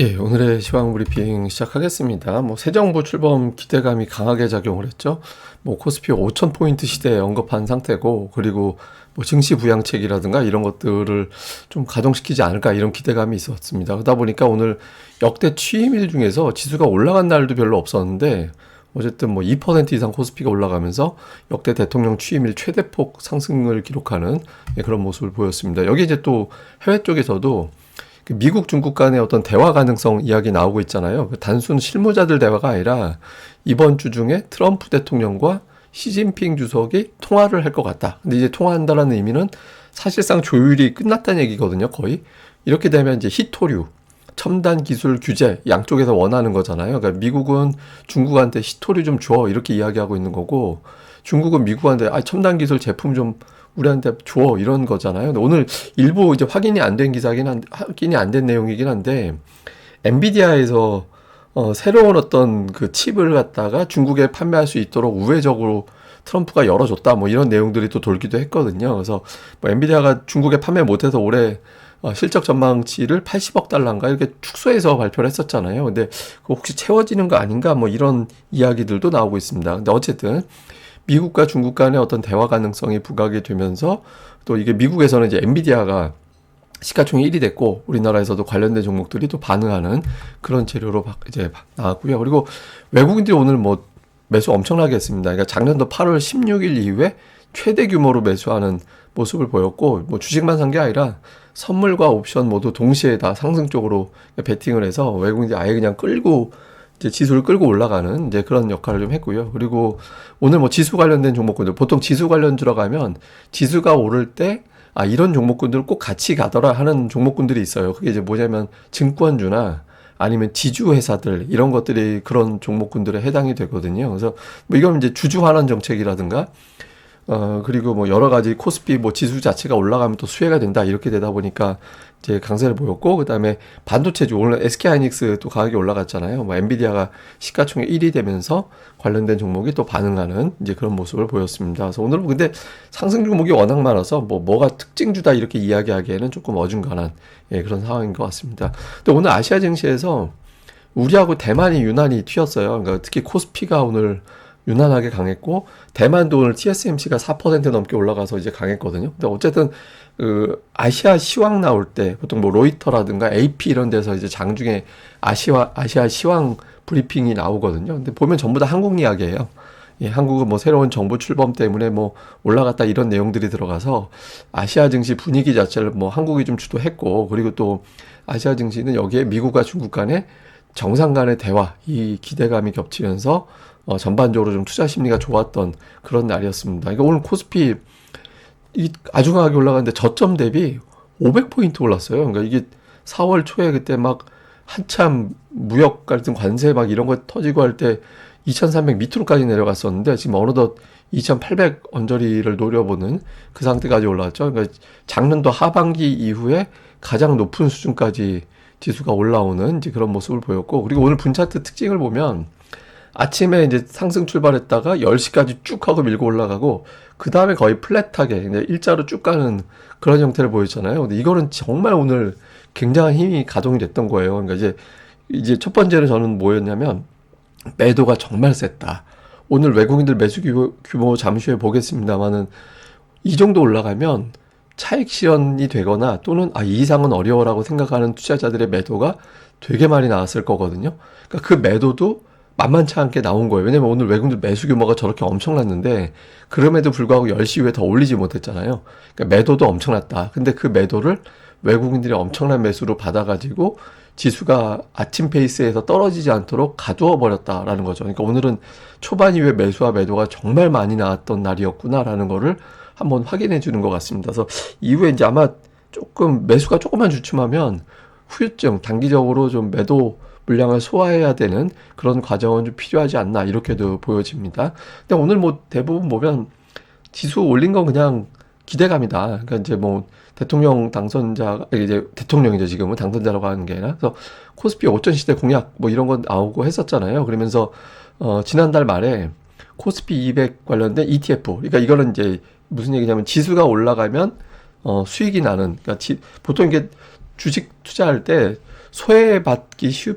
예, 오늘의 시황 브리핑 시작하겠습니다. 뭐 새 정부 출범 기대감이 강하게 작용을 했죠. 뭐 코스피가 5천 포인트 시대에 언급한 상태고 그리고 뭐 증시 부양책이라든가 이런 것들을 좀 가동시키지 않을까 이런 기대감이 있었습니다. 그러다 보니까 오늘 역대 취임일 중에서 지수가 올라간 날도 별로 없었는데 어쨌든 뭐 2% 이상 코스피가 올라가면서 역대 대통령 취임일 최대폭 상승을 기록하는 예, 그런 모습을 보였습니다. 여기 이제 또 해외 쪽에서도 그 미국 중국 간의 어떤 대화 가능성 이야기 나오고 있잖아요. 그 단순 실무자들 대화가 아니라 이번 주 중에 트럼프 대통령과 시진핑 주석이 통화를 할 것 같다. 근데 이제 통화한다라는 의미는 사실상 조율이 끝났다는 얘기거든요. 거의 이렇게 되면 이제 히토류 첨단 기술 규제 양쪽에서 원하는 거잖아요. 그러니까 미국은 중국한테 히토류 좀 줘 이렇게 이야기하고 있는 거고 중국은 미국한테 아 첨단 기술 제품 좀 우리한테 줘 이런 거잖아요. 근데 오늘 일부 이제 확인이 안 된 기사긴 한 확인이 안 된 내용이긴 한데 엔비디아에서 어, 새로운 어떤 그 칩을 갖다가 중국에 판매할 수 있도록 우회적으로 트럼프가 열어줬다 뭐 이런 내용들이 또 돌기도 했거든요. 그래서 뭐 엔비디아가 중국에 판매 못해서 올해 어, 실적 전망치를 80억 달러인가 이렇게 축소해서 발표를 했었잖아요. 근데 그 혹시 채워지는 거 아닌가 뭐 이런 이야기들도 나오고 있습니다. 근데 어쨌든 미국과 중국 간의 어떤 대화 가능성이 부각이 되면서 또 이게 미국에서는 이제 엔비디아가 시가총액 1위 됐고 우리나라에서도 관련된 종목들이 또 반응하는 그런 재료로 이제 나왔고요. 그리고 외국인들이 오늘 뭐 매수 엄청나게 했습니다. 그러니까 작년도 8월 16일 이후에 최대 규모로 매수하는 모습을 보였고 뭐 주식만 산 게 아니라 선물과 옵션 모두 동시에 다 상승 쪽으로 베팅을 해서 외국인들이 아예 그냥 끌고 이제 지수를 끌고 올라가는 이제 그런 역할을 좀 했고요. 그리고 오늘 뭐 지수 관련된 종목군들 보통 지수 관련 들어가면 지수가 오를 때 아, 이런 종목군들 꼭 같이 가더라 하는 종목군들이 있어요. 그게 이제 뭐냐면 증권주나 아니면 지주 회사들 이런 것들이 그런 종목군들에 해당이 되거든요. 그래서 뭐 이건 이제 주주 환원 정책이라든가 어, 그리고 뭐 여러 가지 코스피 뭐 지수 자체가 올라가면 또 수혜가 된다 이렇게 되다 보니까 이제 강세를 보였고 그다음에 반도체주 오늘 SK 하이닉스 또 가격이 올라갔잖아요. 뭐 엔비디아가 시가총액 1위 되면서 관련된 종목이 또 반응하는 이제 그런 모습을 보였습니다. 그래서 오늘은 근데 상승 종목이 워낙 많아서 뭐 뭐가 특징주다 이렇게 이야기하기에는 조금 어중간한 예, 그런 상황인 것 같습니다. 또 오늘 아시아 증시에서 우리하고 대만이 유난히 튀었어요. 그러니까 특히 코스피가 오늘 유난하게 강했고 대만도 오늘 TSMC가 4% 넘게 올라가서 이제 강했거든요. 근데 어쨌든 그 아시아 시황 나올 때 보통 뭐 로이터라든가 AP 이런 데서 이제 장중에 아시아 아시아 시황 브리핑이 나오거든요. 근데 보면 전부 다 한국 이야기예요. 예, 한국은 뭐 새로운 정부 출범 때문에 뭐 올라갔다 이런 내용들이 들어가서 아시아 증시 분위기 자체를 뭐 한국이 좀 주도했고 그리고 또 아시아 증시는 여기에 미국과 중국 간의 정상 간의 대화 이 기대감이 겹치면서 어, 전반적으로 좀 투자 심리가 좋았던 그런 날이었습니다. 그러니까 오늘 코스피 이 아주 강하게 올라갔는데 저점 대비 500포인트 올랐어요. 그러니까 이게 4월 초에 그때 막 한참 무역 갈등 관세 막 이런 거 터지고 할 때 2300 밑으로까지 내려갔었는데 지금 어느덧 2800 언저리를 노려보는 그 상태까지 올라왔죠. 그러니까 작년도 하반기 이후에 가장 높은 수준까지 지수가 올라오는 이제 그런 모습을 보였고 그리고 오늘 분차트 특징을 보면 아침에 이제 상승 출발했다가 10시까지 쭉 하고 밀고 올라가고 그 다음에 거의 플랫하게 그냥 일자로 쭉 가는 그런 형태를 보였잖아요. 근데 이거는 정말 오늘 굉장한 힘이 가동이 됐던 거예요. 그러니까 이제 이제 첫 번째는 저는 뭐였냐면 매도가 정말 셌다. 오늘 외국인들 매수 규모, 잠시 후에 보겠습니다만은 이 정도 올라가면 차익 실현이 되거나 또는 아, 이 이상은 어려워라고 생각하는 투자자들의 매도가 되게 많이 나왔을 거거든요. 그러니까 그 매도도 만만치 않게 나온 거예요. 왜냐면 오늘 외국인들 매수 규모가 저렇게 엄청났는데 그럼에도 불구하고 10시 이후에 더 올리지 못했잖아요. 그러니까 매도도 엄청났다. 근데 그 매도를 외국인들이 엄청난 매수로 받아가지고 지수가 아침 페이스에서 떨어지지 않도록 가두어 버렸다라는 거죠. 그러니까 오늘은 초반 이후에 매수와 매도가 정말 많이 나왔던 날이었구나라는 거를 한번 확인해 주는 것 같습니다. 그래서 이후에 이제 아마 조금 매수가 조금만 주춤하면 후유증, 단기적으로 좀 매도 물량을 소화해야 되는 그런 과정은 좀 필요하지 않나 이렇게도 보여집니다. 근데 오늘 뭐 대부분 보면 지수 올린 건 그냥 기대감이다. 그러니까 이제 뭐 대통령 당선자 이제 대통령이죠 지금은 당선자라고 하는 게 아니라 그래서 코스피 5천 시대 공약 뭐 이런 건 나오고 했었잖아요. 그러면서 어 지난달 말에 코스피 200 관련된 ETF 그러니까 이거는 이제 무슨 얘기냐면 지수가 올라가면 어 수익이 나는 그러니까 지, 보통 이게 주식 투자할 때 소외받기 쉬,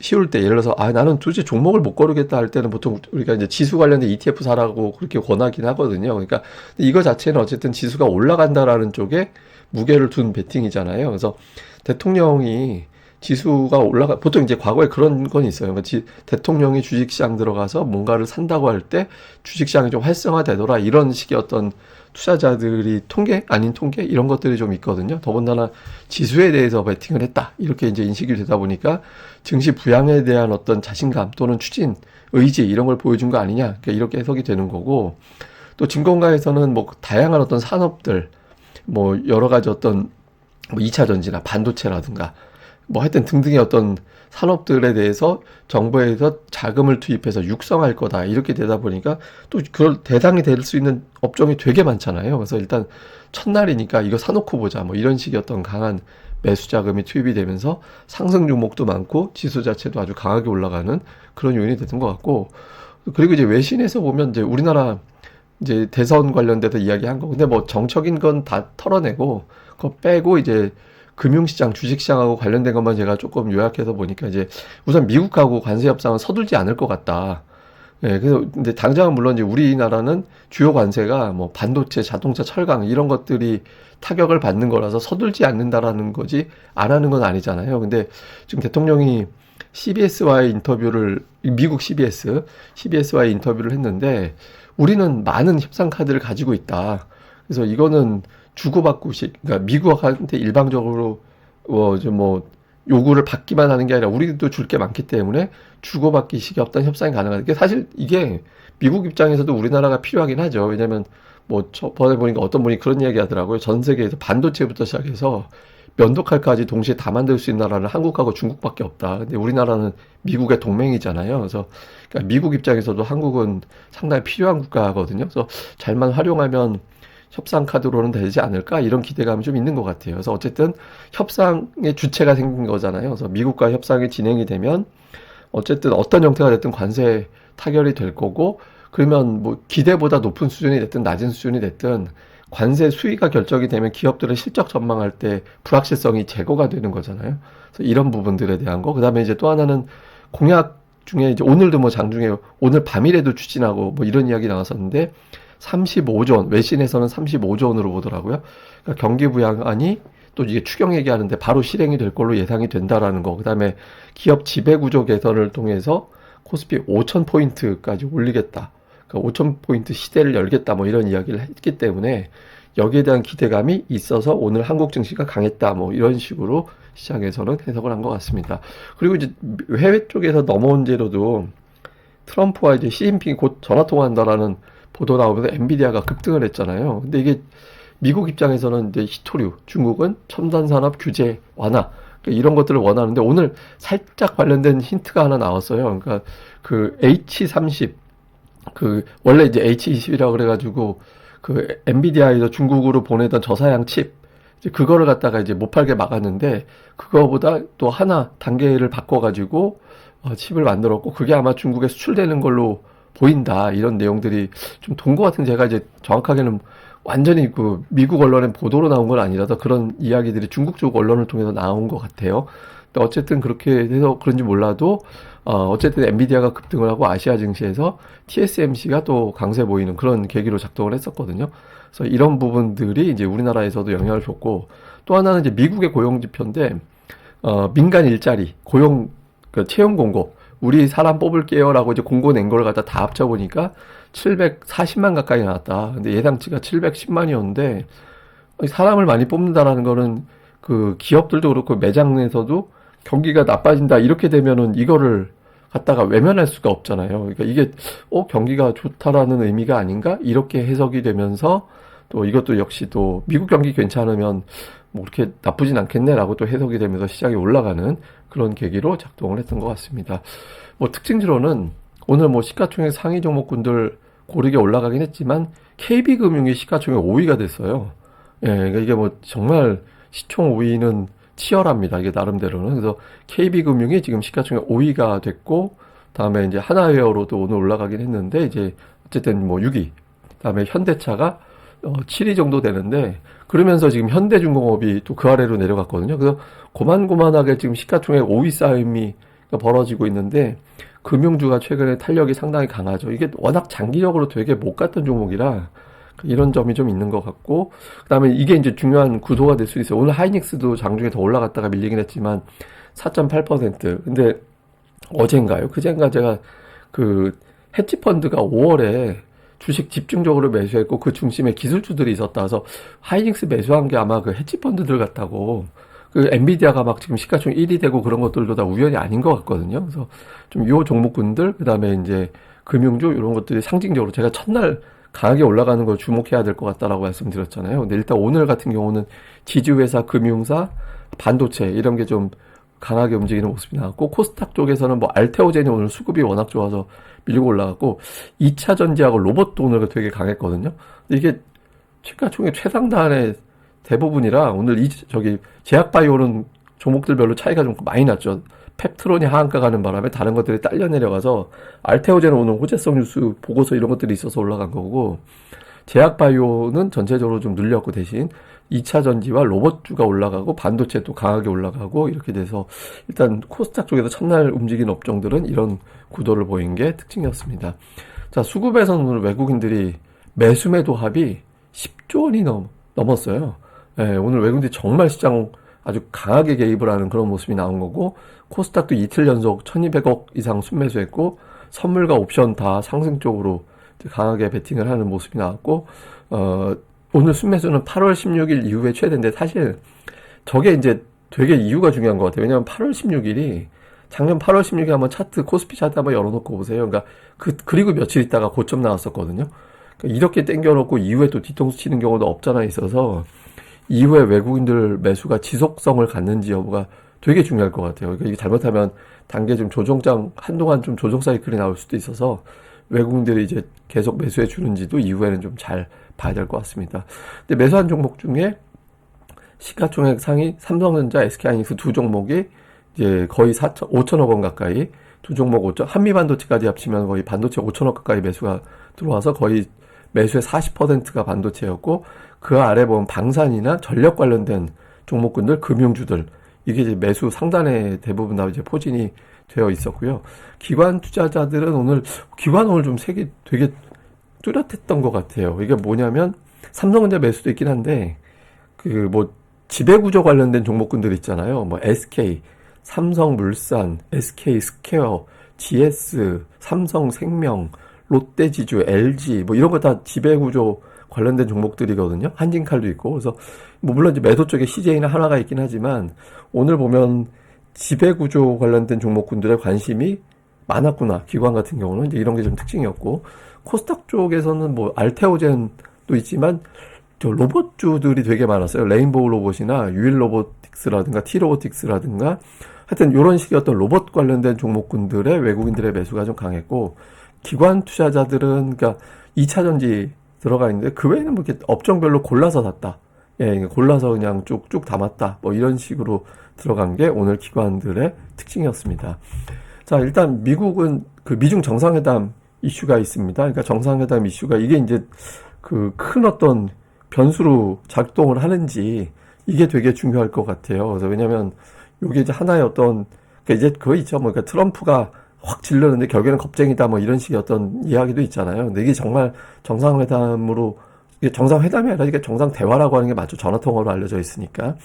쉬울 때 예를 들어서 아 나는 도저히 종목을 못 고르겠다 할 때는 보통 우리가 이제 지수 관련된 ETF 사라고 그렇게 권하긴 하거든요. 그러니까 이거 자체는 어쨌든 지수가 올라간다라는 쪽에 무게를 둔 베팅이잖아요. 그래서 대통령이 지수가 올라가 보통 이제 과거에 그런 건 있어요. 그러니까 지, 대통령이 주식시장 들어가서 뭔가를 산다고 할 때 주식시장이 좀 활성화되더라 이런 식의 어떤 투자자들이 통계 아닌 통계 이런 것들이 좀 있거든요. 더군다나 지수에 대해서 베팅을 했다 이렇게 이제 인식이 되다 보니까 증시 부양에 대한 어떤 자신감 또는 추진 의지 이런 걸 보여준 거 아니냐 그러니까 이렇게 해석이 되는 거고 또 증권가에서는 뭐 다양한 어떤 산업들 뭐 여러 가지 어떤 뭐 2차 전지나 반도체라든가 뭐 하여튼 등등의 어떤 산업들에 대해서 정부에서 자금을 투입해서 육성할 거다. 이렇게 되다 보니까 또 그걸 대상이 될 수 있는 업종이 되게 많잖아요. 그래서 일단 첫날이니까 이거 사놓고 보자. 뭐 이런 식의 어떤 강한 매수 자금이 투입이 되면서 상승 종목도 많고 지수 자체도 아주 강하게 올라가는 그런 요인이 됐던 것 같고 그리고 이제 외신에서 보면 이제 우리나라 이제 대선 관련돼서 이야기한 거. 근데 뭐 정적인 건 다 털어내고 그거 빼고 이제 금융시장, 주식시장하고 관련된 것만 제가 조금 요약해서 보니까 이제 우선 미국하고 관세 협상은 서둘지 않을 것 같다. 예, 그래서 근데 당장은 물론 이제 우리나라는 주요 관세가 뭐 반도체, 자동차, 철강 이런 것들이 타격을 받는 거라서 서둘지 않는다라는 거지 안 하는 건 아니잖아요. 근데 지금 대통령이 CBS와의 인터뷰를 미국 CBS, CBS와의 인터뷰를 했는데 우리는 많은 협상 카드를 가지고 있다. 그래서 이거는 주고받고식, 그러니까 미국한테 일방적으로 어, 뭐 요구를 받기만 하는 게 아니라 우리도 줄 게 많기 때문에 주고받기식이 어떤 협상이 가능하다. 이게 사실 이게 미국 입장에서도 우리나라가 필요하긴 하죠. 왜냐면 뭐 저번에 보니까 어떤 분이 그런 이야기 하더라고요. 전 세계에서 반도체부터 시작해서 면도칼까지 동시에 다 만들 수 있는 나라는 한국하고 중국밖에 없다. 근데 우리나라는 미국의 동맹이잖아요. 그래서 그러니까 미국 입장에서도 한국은 상당히 필요한 국가거든요. 그래서 잘만 활용하면 협상 카드로는 되지 않을까 이런 기대감이 좀 있는 것 같아요. 그래서 어쨌든 협상의 주체가 생긴 거잖아요. 그래서 미국과 협상이 진행이 되면 어쨌든 어떤 형태가 됐든 관세 타결이 될 거고 그러면 뭐 기대보다 높은 수준이 됐든 낮은 수준이 됐든 관세 수위가 결정이 되면 기업들의 실적 전망할 때 불확실성이 제거가 되는 거잖아요. 그래서 이런 부분들에 대한 거. 그다음에 이제 또 하나는 공약 중에 이제 오늘도 뭐 장중에 오늘 밤이라도 추진하고 뭐 이런 이야기 나왔었는데 35조 원, 외신에서는 35조 원으로 보더라고요. 그러니까 경기 부양안이 또 이게 추경 얘기하는데 바로 실행이 될 걸로 예상이 된다라는 거. 그다음에 기업 지배 구조 개선을 통해서 코스피 5천 포인트까지 올리겠다. 그러니까 5천 포인트 시대를 열겠다. 뭐 이런 이야기를 했기 때문에 여기에 대한 기대감이 있어서 오늘 한국 증시가 강했다. 뭐 이런 식으로 시장에서는 해석을 한 것 같습니다. 그리고 이제 해외 쪽에서 넘어온 제로도 트럼프와 이제 시진핑이 곧 전화 통화한다라는 보도 나오면서 엔비디아가 급등을 했잖아요. 근데 이게 미국 입장에서는 이제 히토류, 중국은 첨단 산업 규제 완화 그러니까 이런 것들을 원하는데 오늘 살짝 관련된 힌트가 하나 나왔어요. 그러니까 그 H30 그 원래 이제 H20이라고 그래가지고 그 엔비디아에서 중국으로 보내던 저사양 칩 이제 그거를 갖다가 이제 못 팔게 막았는데 그거보다 또 하나 단계를 바꿔가지고 어, 칩을 만들었고 그게 아마 중국에 수출되는 걸로 보인다 이런 내용들이 좀 돈 것 같은 제가 이제 정확하게는 완전히 그 미국 언론의 보도로 나온 건 아니라서 그런 이야기들이 중국 쪽 언론을 통해서 나온 것 같아요. 근데 어쨌든 그렇게 해서 그런지 몰라도 어 어쨌든 엔비디아가 급등을 하고 아시아 증시에서 TSMC가 또 강세 보이는 그런 계기로 작동을 했었거든요. 그래서 이런 부분들이 이제 우리나라에서도 영향을 줬고 또 하나는 이제 미국의 고용 지표인데 어 민간 일자리 고용 그 채용 공고 우리 사람 뽑을게요라고 이제 공고 낸 걸 갖다 다 합쳐보니까 740만 가까이 나왔다. 근데 예상치가 710만이었는데 사람을 많이 뽑는다라는 거는 그 기업들도 그렇고 매장에서도 경기가 나빠진다 이렇게 되면은 이거를 갖다가 외면할 수가 없잖아요. 그러니까 이게 어 경기가 좋다라는 의미가 아닌가 이렇게 해석이 되면서 또 이것도 역시 또 미국 경기 괜찮으면 뭐 그렇게 나쁘진 않겠네라고 또 해석이 되면서 시장이 올라가는 그런 계기로 작동을 했던 것 같습니다. 뭐 특징지로는 오늘 뭐 시가총액 상위 종목군들 고르게 올라가긴 했지만 KB금융이 시가총액 5위가 됐어요. 예, 그러니까 이게 뭐 정말 시총 5위는 치열합니다. 이게 나름대로는. 그래서 KB금융이 지금 시가총액 5위가 됐고, 다음에 이제 하나웨어로도 오늘 올라가긴 했는데, 이제 어쨌든 뭐 6위. 다음에 현대차가 어, 7위 정도 되는데 그러면서 지금 현대중공업이 또 그 아래로 내려갔거든요. 그래서 고만고만하게 지금 시가총액 5위 싸움이 벌어지고 있는데 금융주가 최근에 탄력이 상당히 강하죠. 이게 워낙 장기적으로 되게 못 갔던 종목이라 이런 점이 좀 있는 것 같고 그다음에 이게 이제 중요한 구도가 될 수 있어요. 오늘 하이닉스도 장중에 더 올라갔다가 밀리긴 했지만 4.8% 근데 어젠가요? 그젠가 제가 그 헤지 펀드가 5월에 주식 집중적으로 매수했고 그 중심에 기술주들이 있었다. 그래서 하이닉스 매수한 게 아마 그 헤지 펀드들 같다고 그 엔비디아가 막 지금 시가총 1위 되고 그런 것들도 다 우연이 아닌 것 같거든요. 그래서 좀 요 종목군들 그다음에 이제 금융주 이런 것들이 상징적으로 제가 첫날 강하게 올라가는 걸 주목해야 될 것 같다라고 말씀드렸잖아요. 근데 일단 오늘 같은 경우는 지주회사, 금융사, 반도체 이런 게 좀 강하게 움직이는 모습이 나왔고 코스닥 쪽에서는 뭐 알테오젠이 오늘 수급이 워낙 좋아서 밀고 올라갔고 2차 전지하고 로봇도 오늘 되게 강했거든요. 이게 시가총액 최상단의 대부분이라 오늘 이 저기 제약바이오는 종목들별로 차이가 좀 많이 났죠. 펩트론이 하한가 가는 바람에 다른 것들이 딸려 내려가서 알테오젠은 오늘 호재성 뉴스 보고서 이런 것들이 있어서 올라간 거고 제약바이오는 전체적으로 좀 눌렸고 대신 2차 전지와 로봇주가 올라가고 반도체 도 강하게 올라가고 이렇게 돼서 일단 코스닥 쪽에서 첫날 움직인 업종들은 이런 구도를 보인 게 특징이었습니다. 자, 수급에서는 오늘 외국인들이 매수 매도 합이 10조 원이 넘, 넘었어요. 예, 오늘 외국인들이 정말 시장 아주 강하게 개입을 하는 그런 모습이 나온 거고 코스닥도 이틀 연속 1200억 이상 순매수했고 선물과 옵션 다 상승 쪽으로 강하게 베팅을 하는 모습이 나왔고 어, 오늘 순매수는 8월 16일 이후에 최대인데 사실 저게 이제 되게 이유가 중요한 것 같아요. 왜냐하면 8월 16일이 작년 8월 16일 한번 차트 코스피 차트 한번 열어놓고 보세요. 그러니까 그 그리고 며칠 있다가 고점 나왔었거든요. 그러니까 이렇게 땡겨놓고 이후에 또 뒤통수 치는 경우도 없잖아 있어서 이후에 외국인들 매수가 지속성을 갖는지 여부가 되게 중요할 것 같아요. 그러니까 이게 잘못하면 단계 좀 조정장 한동안 좀 조정 사이클이 나올 수도 있어서 외국인들이 이제 계속 매수해 주는지도 이후에는 좀 잘 봐야 될 것 같습니다. 근데 매수한 종목 중에 시가총액 상위 삼성전자, SK하이닉스 두 종목이 이제 거의 4천, 5천억 원 가까이 두 종목 5천, 한미반도체까지 합치면 거의 반도체 5천억 가까이 매수가 들어와서 거의 매수의 40%가 반도체였고 그 아래 보면 방산이나 전력 관련된 종목군들, 금융주들 이게 이제 매수 상단에 대부분 다 이제 포진이 되어 있었고요. 기관 투자자들은 오늘 기관 오늘 좀 색이 되게 뚜렷했던 것 같아요. 이게 뭐냐면 삼성전자 매수도 있긴 한데 그 뭐 지배구조 관련된 종목군들 있잖아요. 뭐 SK, 삼성물산, SK 스퀘어, GS, 삼성생명, 롯데지주, LG 뭐 이런 거 다 지배구조 관련된 종목들이거든요. 한진칼도 있고 그래서 뭐 물론 이제 매도 쪽에 CJ나 하나가 있긴 하지만 오늘 보면 지배구조 관련된 종목군들의 관심이 많았구나. 기관 같은 경우는 이제 이런 게 좀 특징이었고 코스닥 쪽에서는 뭐 알테오젠도 있지만 저 로봇주들이 되게 많았어요. 레인보우 로봇이나 유일 로보틱스라든가 티 로보틱스라든가 하여튼 이런 식의 어떤 로봇 관련된 종목군들의 외국인들의 매수가 좀 강했고 기관 투자자들은 그러니까 2차 전지 들어가 있는데 그 외에는 뭐 이렇게 업종별로 골라서 샀다. 예, 골라서 그냥 쭉쭉 담았다. 뭐 이런 식으로 들어간 게 오늘 기관들의 특징이었습니다. 자, 일단 미국은 그 미중 정상회담 이슈가 있습니다. 그러니까 정상회담 이슈가 이게 이제 그 큰 어떤 변수로 작동을 하는지 이게 되게 중요할 것 같아요. 그래서 왜냐면 이게 이제 하나의 어떤 그러니까 이제 그거 있죠. 뭐 그러니까 트럼프가 확 질르는데 결국에는 겁쟁이다 뭐 이런 식의 어떤 이야기도 있잖아요. 근데 이게 정말 정상회담으로 이게 정상회담이 아니라 이게 정상 대화라고 하는 게 맞죠. 전화 통화로 알려져 있으니까.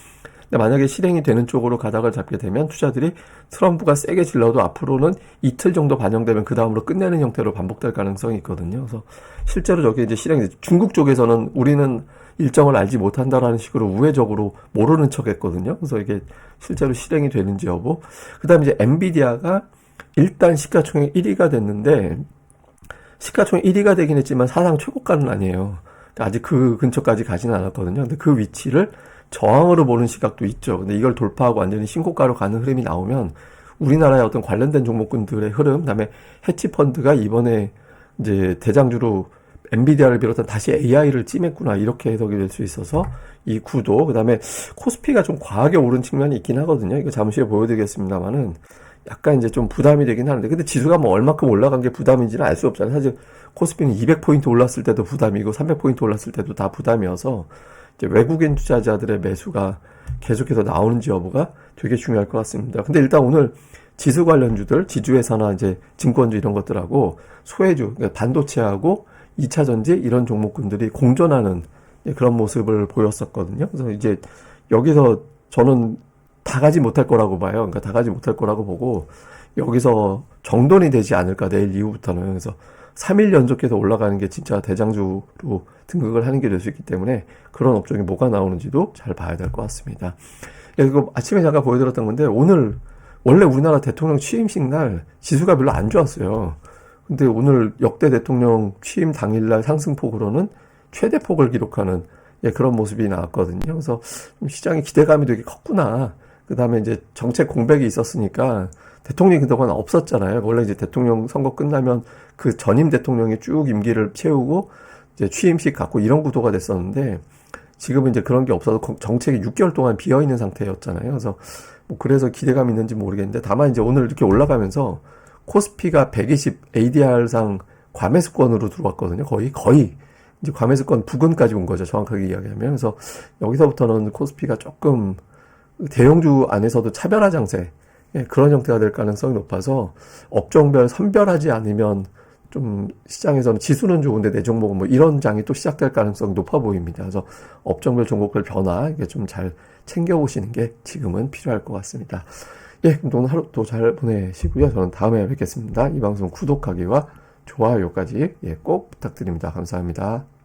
근데 만약에 실행이 되는 쪽으로 가닥을 잡게 되면 투자들이 트럼프가 세게 질러도 앞으로는 이틀 정도 반영되면 그 다음으로 끝내는 형태로 반복될 가능성이 있거든요. 그래서 실제로 저게 이제 실행이 중국 쪽에서는 우리는 일정을 알지 못한다라는 식으로 우회적으로 모르는 척 했거든요. 그래서 이게 실제로 실행이 되는지 여부. 그 다음에 이제 엔비디아가 일단 시가총액 1위가 됐는데 시가총액 1위가 되긴 했지만 사상 최고가는 아니에요. 그러니까 아직 그 근처까지 가지는 않았거든요. 근데 그 위치를 저항으로 보는 시각도 있죠. 근데 이걸 돌파하고 완전히 신고가로 가는 흐름이 나오면 우리나라의 어떤 관련된 종목군들의 흐름, 그다음에 해치 펀드가 이번에 이제 대장주로 엔비디아를 비롯한 다시 AI를 찜했구나 이렇게 해석이 될 수 있어서 이 구도, 그다음에 코스피가 좀 과하게 오른 측면이 있긴 하거든요. 이거 잠시 후에 보여드리겠습니다만은 약간 이제 좀 부담이 되긴 하는데 근데 지수가 뭐 얼마큼 올라간 게 부담인지는 알 수 없잖아요. 사실 코스피는 200포인트 올랐을 때도 부담이고 300포인트 올랐을 때도 다 부담이어서 외국인 투자자들의 매수가 계속해서 나오는지 여부가 되게 중요할 것 같습니다. 근데 일단 오늘 지수 관련주들, 지주회사나 이제 증권주 이런 것들하고 소외주, 그러니까 반도체하고 2차 전지 이런 종목군들이 공존하는 그런 모습을 보였었거든요. 그래서 이제 여기서 저는 다 가지 못할 거라고 봐요. 그러니까 다 가지 못할 거라고 보고 여기서 정돈이 되지 않을까 내일 이후부터는 그래서 3일 연속해서 올라가는 게 진짜 대장주로 등극을 하는 게 될 수 있기 때문에 그런 업종이 뭐가 나오는지도 잘 봐야 될 것 같습니다. 예, 이거 아침에 잠깐 보여드렸던 건데 오늘 원래 우리나라 대통령 취임식 날 지수가 별로 안 좋았어요. 근데 오늘 역대 대통령 취임 당일날 상승폭으로는 최대 폭을 기록하는 예, 그런 모습이 나왔거든요. 그래서 좀 시장의 기대감이 되게 컸구나. 그 다음에 이제 정책 공백이 있었으니까 대통령이 그동안 없었잖아요. 원래 이제 대통령 선거 끝나면 그 전임 대통령이 쭉 임기를 채우고 이제 취임식 갖고 이런 구도가 됐었는데 지금은 이제 그런 게 없어서 거- 정책이 6개월 동안 비어 있는 상태였잖아요. 그래서 뭐 그래서 기대감이 있는지 모르겠는데 다만 이제 오늘 이렇게 올라가면서 코스피가 120 ADR상 과매수권으로 들어왔거든요. 거의 거의 이제 과매수권 부근까지 온 거죠. 정확하게 이야기하면. 그래서 여기서부터는 코스피가 조금 대형주 안에서도 차별화 장세 예, 그런 형태가 될 가능성이 높아서 업종별 선별하지 않으면 좀 시장에서는 지수는 좋은데 내 종목은 뭐 이런 장이 또 시작될 가능성이 높아 보입니다. 그래서 업종별 종목별 변화 이게 좀 잘 챙겨보시는 게 지금은 필요할 것 같습니다. 예, 그럼 오늘 하루 또 잘 보내시고요. 저는 다음에 뵙겠습니다. 이 방송 구독하기와 좋아요까지 예, 꼭 부탁드립니다. 감사합니다.